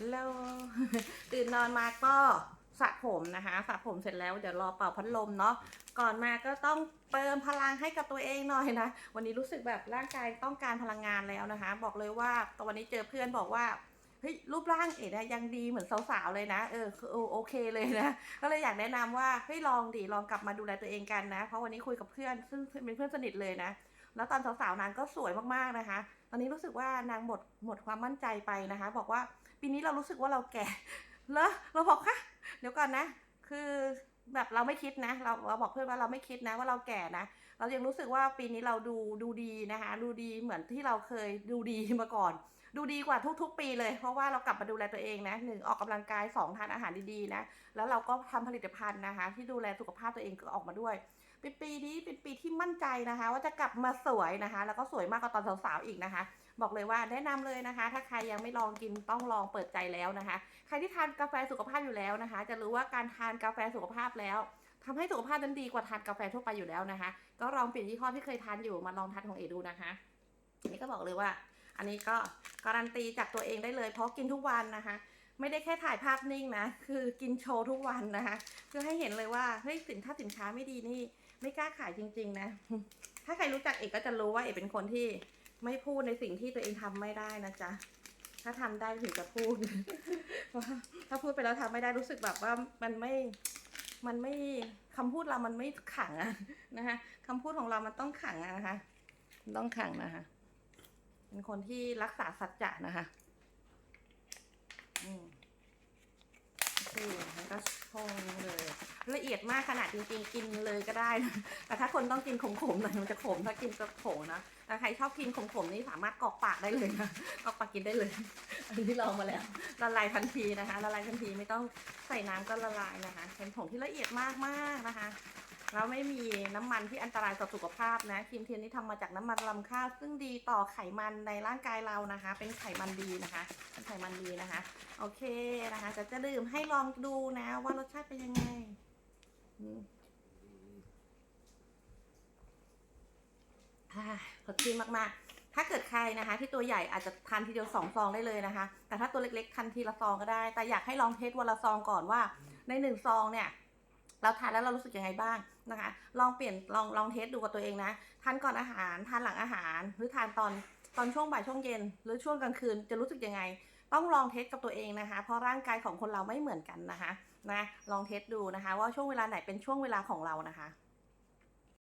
ฮัลโหลตื่นนอนมาก็สระผมนะคะสระผมเสร็จแล้วเดี๋ยวรอเป่าพัดลมเนาะก่อนมาก็ต้องเติมพลังให้กับตัวเองหน่อยนะ วันนี้รู้สึกแบบร่างกายต้องการพลังงานแล้วนะคะ บอกเลยว่าตอนวันนี้เจอเพื่อนบอกว่าเฮ้ยรูปร่างเอ๋นะยังดีเหมือนสาวๆเลยนะเออคือโอเคเลยนะก็เลยอยากแนะนำว่าเฮ้ยลองดิลองกลับมาดูแลตัวเองกันนะ เพราะวันนี้คุยกับเพื่อนซึ่งเป็นเพื่อนสนิทเลยนะ แล้วตอนสาวๆนางก็สวยมากๆนะคะ ตอนนี้รู้สึกว่านางหมดหมดความมั่นใจไปนะคะ บอกว่า ปีนี้เรารู้สึกว่าเราแก่เหรอเราบอกค่ะเดี๋ยวก่อนนะ คือแบบเราไม่คิดนะ เราเราบอกเพื่อนว่าเราไม่คิดนะว่าเราแก่นะ เรายังรู้สึกว่าปีนี้เราดูดูดีนะคะ ดูดีเหมือนที่เราเคยดูดีมาก่อน ดูดีกว่าทุก ๆ ปีเลย เพราะว่าเรากลับมาดูแลตัวเองนะหนึ่งออกกำลังกายสองทานอาหารดีๆนะ แล้วเราก็ทำผลิตภัณฑ์นะคะ ที่ดูแลสุขภาพตัวเองก็ออกมาด้วย เป็นปีนี้เป็นปีที่มั่นใจนะคะ ว่าจะกลับมาสวยนะคะ แล้วก็สวยมากกว่าตอนสาวๆอีกนะคะ บอกเลยว่าแนะนำเลยนะคะ ถ้าใครยังไม่ลองกินต้องลองเปิดใจแล้วนะคะ ใครที่ทานกาแฟสุขภาพอยู่แล้วนะคะ จะรู้ว่าการทานกาแฟสุขภาพแล้วทำให้สุขภาพนั้นดีกว่าทานกาแฟทั่วไปอยู่แล้วนะคะ ก็ลองเปลี่ยนยี่ห้อที่เคยทานอยู่มาลองทานของเอดูนะคะอันนี้ก็บอกเลยว่า อันนี้ก็การันตีจากตัวเองได้เลยเพราะกินทุกวันนะคะ ไม่ได้แค่ถ่ายภาพนิ่งนะ คือกินโชว์ทุกวันนะคะเพื่อให้เห็นเลยว่าเฮ้ยสินค้าสินค้าไม่ดีนี่ไม่กล้าขายจริง ๆ นะ ถ้าใครรู้จักเอกก็จะรู้ว่าเอกเป็นคนที่ไม่พูดในสิ่งที่ตัวเองทำไม่ได้นะจ๊ะถ้าทำได้ถึงจะพูดถ้าพูดไปแล้วทำไม่ได้รู้สึกแบบว่ามันไม่มันไม่คำพูดเรามันไม่ขังอะนะคะคำพูดของเรามันต้องขังอะนะคะ ต้องขังนะคะ เป็นคนที่รักษาสัจจะนะคะ อืม คือแล้วก็ชงเลย ละเอียดมากขนาดจริงๆ กินเลยก็ได้นะแต่ถ้าคนต้องกินขมๆหน่อยมันจะขมถ้ากินจะโผนะแต่ใครชอบกินขมๆนี่สามารถกอกปากได้เลยนะกอกปากกินได้เลยอันนี้ลองมาแล้วละลายทันทีนะคะละลายทันทีไม่ต้องใส่น้ำก็ละลายนะคะเป็นผงที่ละเอียดมากๆนะคะ แล้วไม่มีน้ำมันที่อันตรายต่อสุขภาพนะครีมเทียนนี้ทำมาจากน้ำมันลำข้าวซึ่งดีต่อไขมันในร่างกายเรานะคะ เป็นไขมันดีนะคะเป็นไขมันดีนะคะ โอเคนะคะจะจะดื่มให้ลองดูนะว่ารสชาติเป็นยังไงอืมอ่าสดชื่นมากๆ ถ้าเกิดใครนะคะ ที่ตัวใหญ่อาจจะทานทีเดียวสองซองได้เลยนะคะ แต่ถ้าตัวเล็กๆทานทีละซองก็ได้ แต่อยากให้ลองเทสวันละซองก่อนว่า ในหนึ่งซองเนี่ย เราทานแล้วเรารู้สึกยังไงบ้าง นะคะ ลองเปลี่ยนลองลองเทสดูกับตัวเองนะทานก่อนอาหารทานหลังอาหาร หรือทานตอนตอนช่วงบ่ายช่วงเย็น หรือช่วงกลางคืนจะรู้สึกยังไง ต้องลองเทสกับตัวเองนะคะ เพราะร่างกายของคนเราไม่เหมือนกันนะคะนะลองเทสดูนะคะ ว่าช่วงเวลาไหนเป็นช่วงเวลาของเรานะคะ